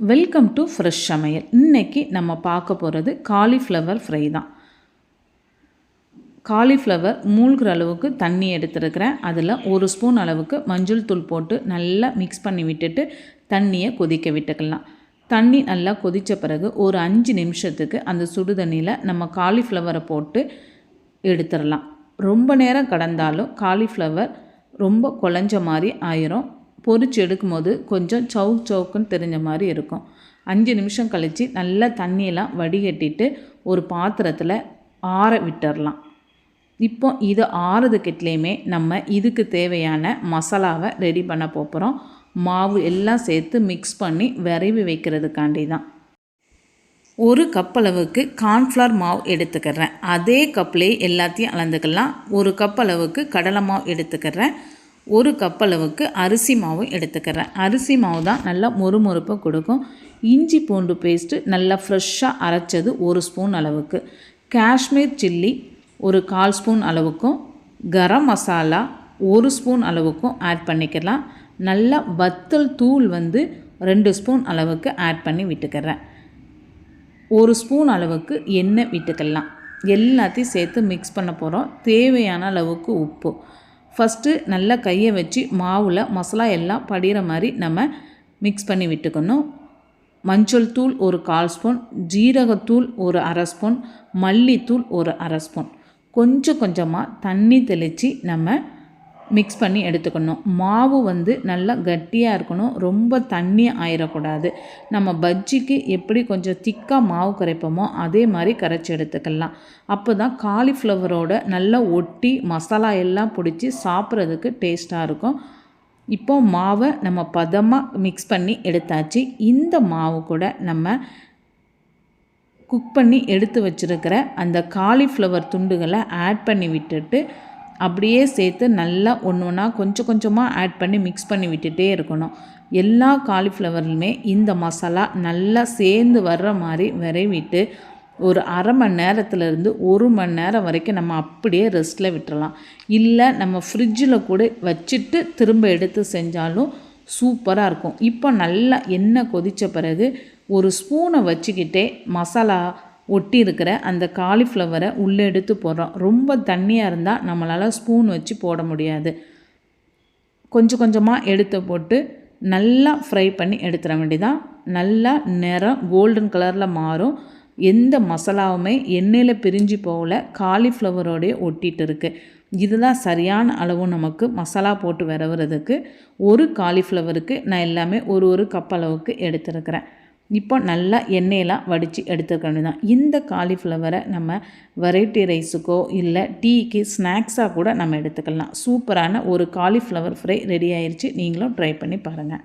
Welcome to fresh சமையல். இன்றைக்கி நம்ம பார்க்க போகிறது காலிஃப்ளவர் ஃப்ரை தான். காலிஃப்ளவர் மூழ்கிற அளவுக்கு தண்ணி எடுத்துருக்கிறேன். அதில் ஒரு ஸ்பூன் அளவுக்கு மஞ்சள் தூள் போட்டு நல்லா மிக்ஸ் பண்ணி விட்டுட்டு தண்ணியை கொதிக்க விட்டுக்கலாம். தண்ணி நல்லா கொதித்த பிறகு ஒரு அஞ்சு நிமிஷத்துக்கு அந்த சுடு தண்ணியில் நம்ம காலிஃப்ளவரை போட்டு எடுத்துடலாம். ரொம்ப நேரம் கடந்தாலும் காலிஃப்ளவர் ரொம்ப குழஞ்ச மாதிரி ஆயிரும். பொறிச்சு எடுக்கும்போது கொஞ்சம் சவுக் சவுக்குன்னு தெரிஞ்ச மாதிரி இருக்கும். அஞ்சு நிமிஷம் கழித்து நல்லா தண்ணியெல்லாம் வடிகட்டிட்டு ஒரு பாத்திரத்தில் ஆற விட்டுடலாம் இப்போ இது ஆறுதுக்கிட்லேயுமே நம்ம இதுக்கு தேவையான மசாலாவை ரெடி பண்ண போகிறோம் மாவு எல்லாம் சேர்த்து மிக்ஸ் பண்ணி விரைவி வைக்கிறதுக்காண்டி தான். ஒரு கப் அளவுக்கு கார்ன்ஃப்ளவர் மாவு எடுத்துக்கிறேன். அதே கப்லேயே எல்லாத்தையும் அளந்துக்கலாம். ஒரு கப் அளவுக்கு கடலை மாவு எடுத்துக்கிறேன். ஒரு கப் அளவுக்கு அரிசி மாவும் எடுத்துக்கிறேன். அரிசி மாவு தான் நல்லா மொறுமொறுப்பை கொடுக்கும். இஞ்சி பூண்டு பேஸ்ட்டு நல்லா ஃப்ரெஷ்ஷாக அரைச்சது ஒரு ஸ்பூன் அளவுக்கு. காஷ்மீர் சில்லி ஒரு கால் ஸ்பூன் அளவுக்கும். கரம் மசாலா ஒரு ஸ்பூன் அளவுக்கும் ஆட் பண்ணிக்கலாம். நல்லா வத்தல் தூள் வந்து ரெண்டு ஸ்பூன் அளவுக்கு ஆட் பண்ணி விட்டுக்கிறேன். ஒரு ஸ்பூன் அளவுக்கு எண்ணெய் விட்டுக்கலாம். எல்லாத்தையும் சேர்த்து மிக்ஸ் பண்ண போகிறோம் தேவையான அளவுக்கு உப்பு. ஃபஸ்ட்டு நல்லா கையை வச்சு மாவில் மசாலா எல்லாம் படிகிற மாதிரி நம்ம மிக்ஸ் பண்ணி விட்டுக்கணும். மஞ்சள் தூள் ஒரு கால் ஸ்பூன் ஜீரகத்தூள் ஒரு அரை ஸ்பூன் மல்லித்தூள் ஒரு அரை ஸ்பூன். கொஞ்சம் கொஞ்சமாக தண்ணி தெளித்து நம்ம மிக்ஸ் பண்ணி எடுத்துக்கணும். மாவு வந்து நல்லா கட்டியாக இருக்கணும். ரொம்ப தண்ணி ஆயிடக்கூடாது நம்ம பஜ்ஜிக்கு எப்படி கொஞ்சம் திக்காக மாவு கரைப்போமோ அதே மாதிரி கரைச்சி எடுத்துக்கலாம். அப்போ தான் காலிஃப்ளவரோட நல்லா ஒட்டி மசாலா எல்லாம் பிடிச்சி சாப்பிட்றதுக்கு டேஸ்ட்டாக இருக்கும். இப்போ மாவை நம்ம பதமாக மிக்ஸ் பண்ணி எடுத்தாச்சு. இந்த மாவு கூட நம்ம குக் பண்ணி எடுத்து வச்சுருக்கிற அந்த காலிஃப்ளவர் துண்டுகளை ஆட் பண்ணி விட்டுட்டு அப்படியே சேர்த்து நல்லா ஒன்று ஒன்றா கொஞ்சம் கொஞ்சமாக ஆட் பண்ணி மிக்ஸ் பண்ணி விட்டுட்டே இருக்கணும். எல்லா காலிஃப்ளவர்லையுமே இந்த மசாலா நல்லா சேர்ந்து வர்ற மாதிரி விரைவிட்டு ஒரு அரை மணி நேரத்துலேருந்து ஒரு மணி நேரம் வரைக்கும் நம்ம அப்படியே ரெஸ்ட்டில் விட்டுறலாம். இல்லை நம்ம ஃப்ரிட்ஜில் கூட வச்சுட்டு திரும்ப எடுத்து செஞ்சாலும் சூப்பராக இருக்கும். இப்போ நல்லா எண்ணெய் கொதித்த பிறகு ஒரு ஸ்பூனை வச்சுக்கிட்டே மசாலா ஒட்டி இருக்கிற அந்த காலிஃப்ளவரை உள்ளே எடுத்து போடுறோம். ரொம்ப தண்ணியாக இருந்தால் நம்மளால் ஸ்பூன் வச்சு போட முடியாது. கொஞ்சம் கொஞ்சமாக எடுத்து போட்டு நல்லா ஃப்ரை பண்ணி எடுத்துட வேண்டியதான் நல்லா நிறம் கோல்டன் கலரில் மாறும். எந்த மசாலாவுமே எண்ணெயில் பிரிஞ்சு போகல. காலிஃப்ளவரோடைய ஒட்டிகிட்டு இருக்குது இதுதான் சரியான அளவு நமக்கு மசாலா போட்டு விரவுறதுக்கு. ஒரு காலிஃப்ளவருக்கு நான் எல்லாமே ஒரு ஒரு கப் அளவுக்கு எடுத்துருக்கிறேன். இப்போ நல்லா எண்ணெயெல்லாம் வடித்து எடுத்துக்கணும் தான் இந்த காலிஃப்ளவரை நம்ம வெரைட்டி ரைஸுக்கோ இல்லை டீக்கு ஸ்நாக்ஸாக கூட நம்ம எடுத்துக்கலாம். சூப்பரான ஒரு காலிஃப்ளவர் ஃப்ரை ரெடி ஆயிடுச்சு நீங்களும் ட்ரை பண்ணி பாருங்கள்